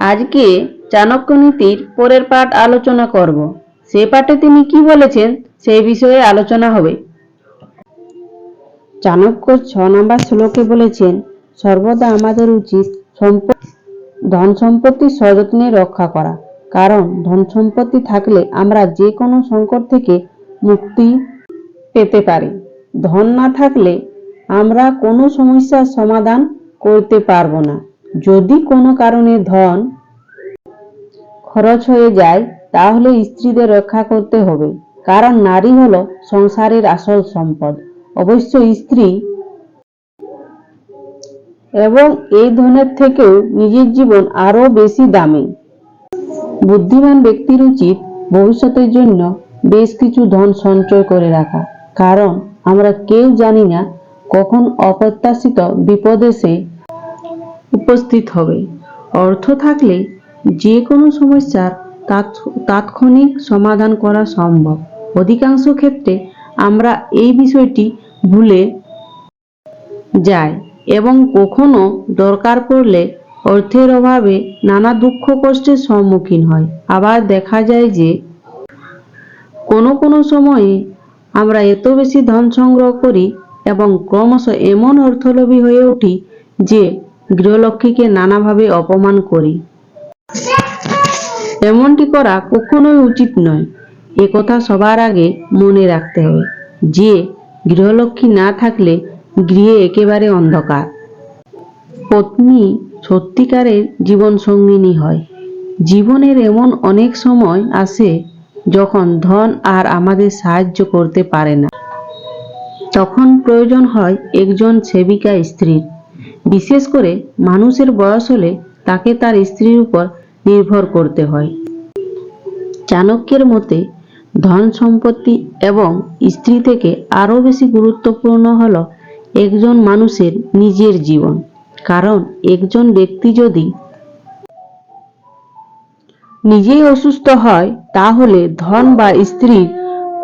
আজকে চাণক্য নীতির পরের পাঠ আলোচনা করব। সে পাঠে তিনি কি বলেছেন সেই বিষয়ে আলোচনা হবে। চাণক্য ছ নম্বর শ্লোকে বলেছেন, সর্বদা আমাদের উচিত ধন সম্পত্তি সযত্নে রক্ষা করা। কারণ ধন সম্পত্তি থাকলে আমরা যে কোনো সংকট থেকে মুক্তি পেতে পারি। ধন না থাকলে আমরা কোনো সমস্যার সমাধান করতে পারব না। যদি কোনো কারণে ধন খরচ হয়ে যায়, তাহলে স্ত্রীদের রক্ষা করতে হবে। কারণ নারী হলো সংসারের আসল সম্পদ। অবশ্য স্ত্রী এবং এই ধনের থেকেও নিজের জীবন আরও বেশি দামি। বুদ্ধিমান ব্যক্তির উচিত ভবিষ্যতের জন্য বেশ কিছু ধন সঞ্চয় করে রাখা। কারণ আমরা কেউ জানি না কখন অপ্রত্যাশিত বিপদ এসে উপস্থিত হবে। অর্থ থাকলে যে কোনো সমস্যার তাৎক্ষণিক সমাধান করা সম্ভব। অধিকাংশ ক্ষেত্রে আমরা এই বিষয়টি ভুলে যাই এবং কখনো দরকার পড়লে অর্থের অভাবে নানা দুঃখ কষ্টের সম্মুখীন হয়। আবার দেখা যায় যে কোনো কোনো সময়ে আমরা এত বেশি ধন সংগ্রহ করি এবং ক্রমশ এমন অর্থলোভী হয়ে উঠি যে গৃহলক্ষ্মীকে নানাভাবে অপমান করি। এমনটি করা কখনোই উচিত নয়। একথা সবার আগে মনে রাখতে হবে, যে গৃহলক্ষ্মী না থাকলে গৃহে একেবারে অন্ধকার। পত্নী সত্যিকারের জীবন সঙ্গিনী হয়। জীবনের এমন অনেক সময় আসে যখন ধন আর আমাদের সাহায্য করতে পারে না। তখন প্রয়োজন হয় একজন সেবিকা স্ত্রীর। বিশেষ করে মানুষের বয়স হলে তাকে তার স্ত্রীর উপর নির্ভর করতে হয়। চাণক্যের মতে, ধন সম্পত্তি এবং স্ত্রী থেকে আরও বেশি গুরুত্বপূর্ণ হল একজন মানুষের নিজের জীবন। কারণ একজন ব্যক্তি যদি নিজেই অসুস্থ হয়, তাহলে ধন বা স্ত্রীর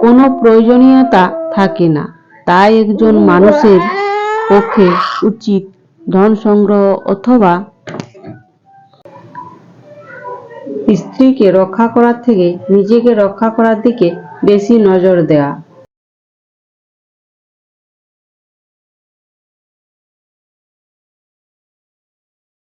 কোনো প্রয়োজনীয়তা থাকে না। তাই একজন মানুষের পক্ষে উচিত ধন সংগ্রহ অথবা স্ত্রীকে রক্ষা করার থেকে নিজেকে রক্ষা করার দিকে বেশি নজর দেওয়া